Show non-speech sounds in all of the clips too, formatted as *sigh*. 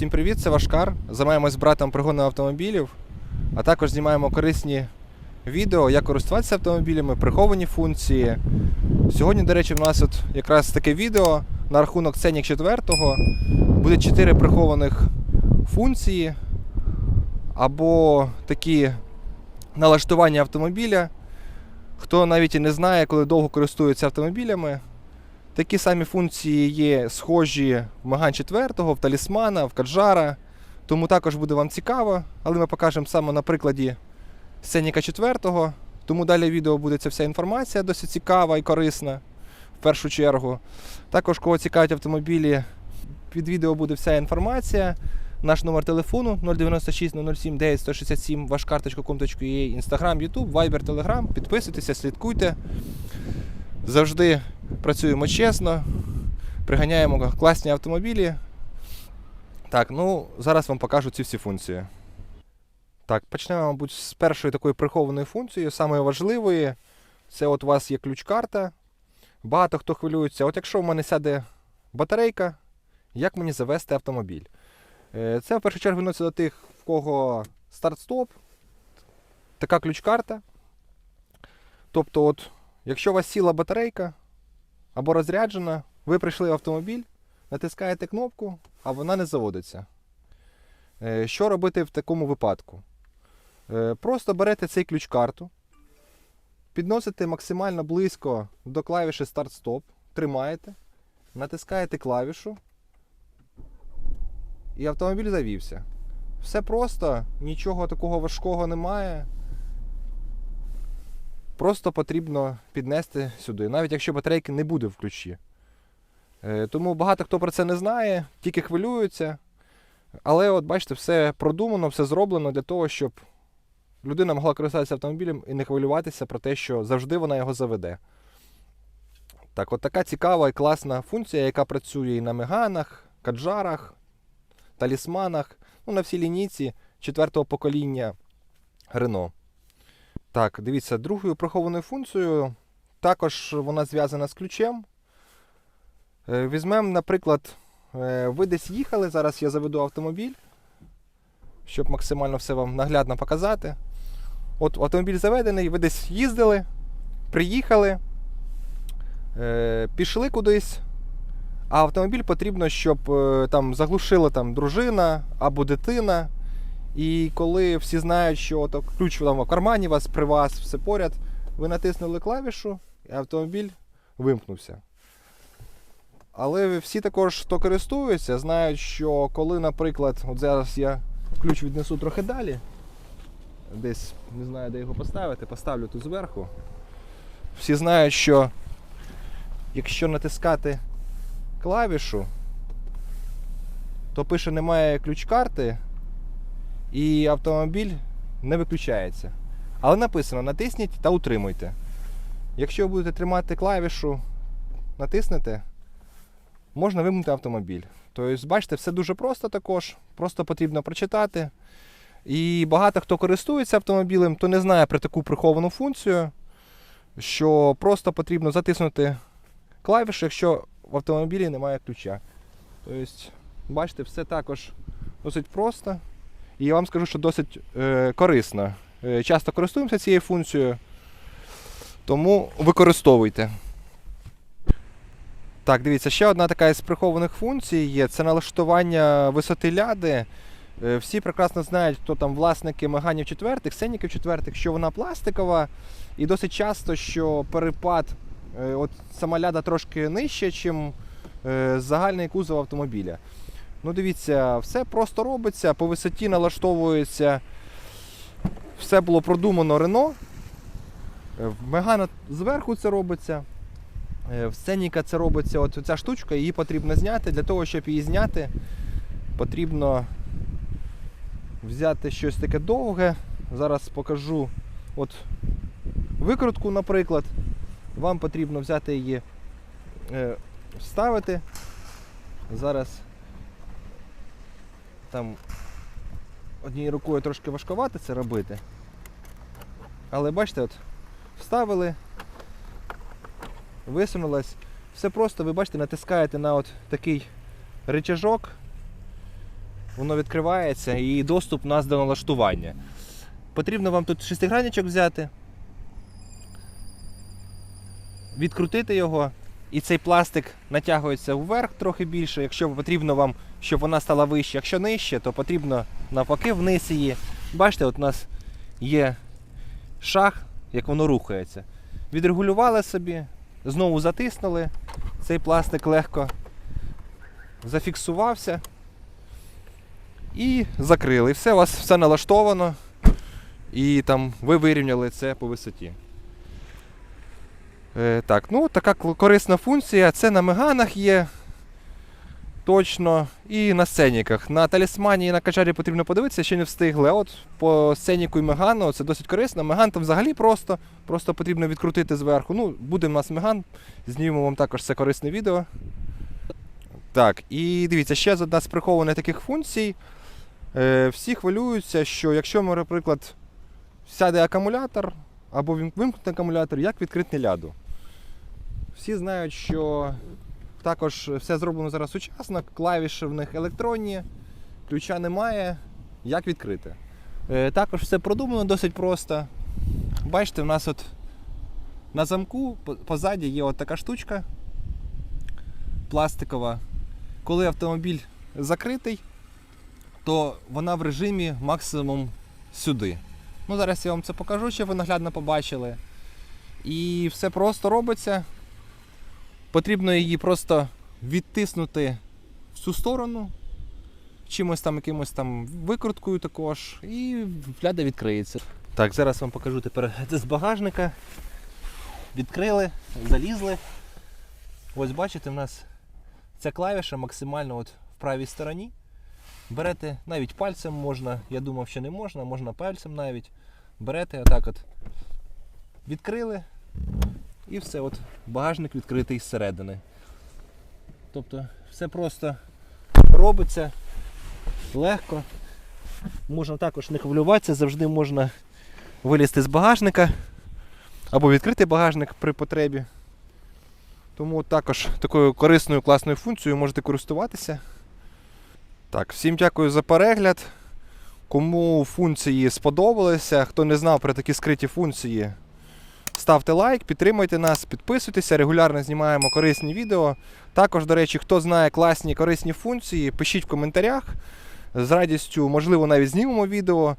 Всім привіт, це Вашкар. Займаємось братом пригону автомобілів, а також знімаємо корисні відео, як користуватися автомобілями, приховані функції. Сьогодні, до речі, в нас от якраз таке відео на рахунок Ценік 4. Буде 4 прихованих функції або такі налаштування автомобіля. Хто навіть і не знає, коли довго користується автомобілями, Такі самі функції є схожі в Меган 4, в Талісмана, в Каджара. Тому також буде вам цікаво, але ми покажемо саме на прикладі Сценіка 4. Тому далі відео буде ця вся інформація досить цікава і корисна в першу чергу. Також, кого цікавить автомобілі, під відео буде вся інформація. Наш номер телефону 096 007 9167, ваш карточка.com.ua, Instagram, YouTube, Viber, Telegram. Підписуйтеся, слідкуйте. Завжди працюємо чесно, приганяємо класні автомобілі. Так, ну зараз вам покажу ці всі функції. Так, почнемо, мабуть, з першої такої прихованої функції, самої важливої. Це от у вас є ключ-карта. Багато хто хвилюється. От якщо в мене сяде батарейка, як мені завести автомобіль? Е, Це в першу чергу відноситься до тих, в кого старт-стоп, така ключ-карта. Тобто, от, якщо у вас сіла батарейка, або розряджена, ви прийшли в автомобіль, натискаєте кнопку, а вона не заводиться. Е, Що робити в такому випадку? Е, Просто берете цей ключ-карту, підносите максимально близько до клавіші старт-стоп, тримаєте, натискаєте клавішу, і автомобіль завівся. Все просто, нічого такого важкого немає. Просто потрібно піднести сюди, навіть якщо батарейки не буде в ключі. Е, Тому багато хто про це не знає, тільки хвилюються. Але от бачите, все продумано, все зроблено для того, щоб людина могла користуватися автомобілем і не хвилюватися про те, що завжди вона його заведе. Так, от така цікава і класна функція, яка працює і на меганах, каджарах, талісманах, ну, на всій лінійці четвертого покоління Renault. Так, дивіться, другою прихованою функцією також вона зв'язана з ключем. Е, Візьмемо, наприклад, е, ви десь їхали, зараз я заведу автомобіль, щоб максимально все вам наглядно показати. От автомобіль заведений, ви десь їздили, приїхали, е, пішли кудись, а автомобіль потрібно, щоб там заглушила там, дружина або дитина. І коли всі знають, що от ключ там в кармані вас при вас, все поряд, ви натиснули клавішу, і автомобіль вимкнувся. Але всі також, хто користується, знають, що коли, наприклад, от зараз я ключ віднесу трохи далі, десь не знаю, де його поставити, поставлю тут зверху. Всі знають, що якщо натискати клавішу, то пише немає ключ-карти, і автомобіль не виключається. Але написано: натисніть та утримуйте. Якщо ви будете тримати клавішу, натиснете, можна вимкнути автомобіль. Тобто, бачите, все дуже просто також, просто потрібно прочитати. І багато хто користується автомобілем, то не знає про таку приховану функцію, що просто потрібно затиснути клавішу, якщо в автомобілі немає ключа. Тобто, бачите, все також досить просто. І я вам скажу, що досить е, корисно. Е, часто користуємося цією функцією, тому використовуйте. Так, дивіться, ще одна така із прихованих функцій є це налаштування висоти ляди. Е, Всі прекрасно знають, хто там власники Меганів четвертих, Сеніків четвертих, що вона пластикова, і досить часто, що перепад, е, от сама ляда трошки нижче, ніж загальний кузов автомобіля. Ну, дивіться, все просто робиться, по висоті налаштовується. Все було продумано Рено. В Мегана зверху це робиться. Е, В Сценіка це робиться от ця штучка, її потрібно зняти. Для того, щоб її зняти, потрібно взяти щось таке довге. Зараз покажу от викрутку, наприклад. Вам потрібно взяти її, е, вставити. Зараз там однією рукою трошки важкувати це робити. Але бачите, от вставили, висунулась. Все просто, ви бачите, натискаєте на от такий рычажок воно відкривається і доступ у нас до налаштування. Потрібно вам тут шестигранничок взяти, відкрутити його, і цей пластик натягується вверх трохи більше. Якщо потрібно вам, щоб вона стала вище, якщо нижче, то потрібно навпаки вниз її. Бачите, от у нас є шаг, як воно рухається. Відрегулювали собі, знову затиснули, цей пластик легко зафіксувався і закрили. І все, у вас все налаштовано. І там ви вирівняли це по висоті. Е, так, ну така корисна функція. Це на меганах є. Точно. І на сценіках. На талісмані і на качарі потрібно подивитися, ще не встигли. От по сценіку і мегану це досить корисно. Меган там взагалі просто. Просто потрібно відкрутити зверху. Ну, буде в нас меган. Знімемо вам також це корисне відео. Так, і дивіться, ще одна з прихованих таких функцій. Е, всі хвилюються, що якщо, наприклад, сяде акумулятор або вим- вимкнути акумулятор, як відкрити ляду. Всі знають, що також все зроблено зараз сучасно, клавіші в них електронні, ключа немає. Як відкрити? Е, також все продумано досить просто. Бачите, в нас от на замку по- позаді є от така штучка пластикова. Коли автомобіль закритий, то вона в режимі максимум сюди. Ну, зараз я вам це покажу, щоб ви наглядно побачили. І все просто робиться. Потрібно її просто відтиснути в цю сторону, чимось там, якимось там викруткою також, і ляда відкриється. Так, зараз вам покажу тепер *laughs* з багажника. Відкрили, залізли. Ось бачите, в нас ця клавіша максимально от в правій стороні. Берете навіть пальцем можна, я думав, що не можна, можна пальцем навіть. Берете отак от. Відкрили і все, от багажник відкритий зсередини. Тобто все просто робиться легко. Можна також не хвилюватися, завжди можна вилізти з багажника або відкрити багажник при потребі. Тому також такою корисною класною функцією можете користуватися. Так, всім дякую за перегляд. Кому функції сподобалися, хто не знав про такі скриті функції, ставте лайк, підтримуйте нас, підписуйтеся, регулярно знімаємо корисні відео. Також, до речі, хто знає класні корисні функції, пишіть в коментарях. З радістю, можливо, навіть знімемо відео,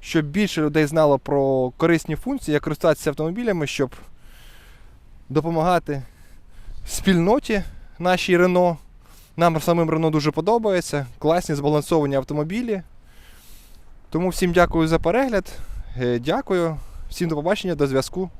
щоб більше людей знало про корисні функції, як користуватися автомобілями, щоб допомагати спільноті нашій Рено. Нам самим Рено дуже подобається. Класні збалансовані автомобілі. Тому всім дякую за перегляд. Е, Дякую. Всім до побачення, до зв'язку.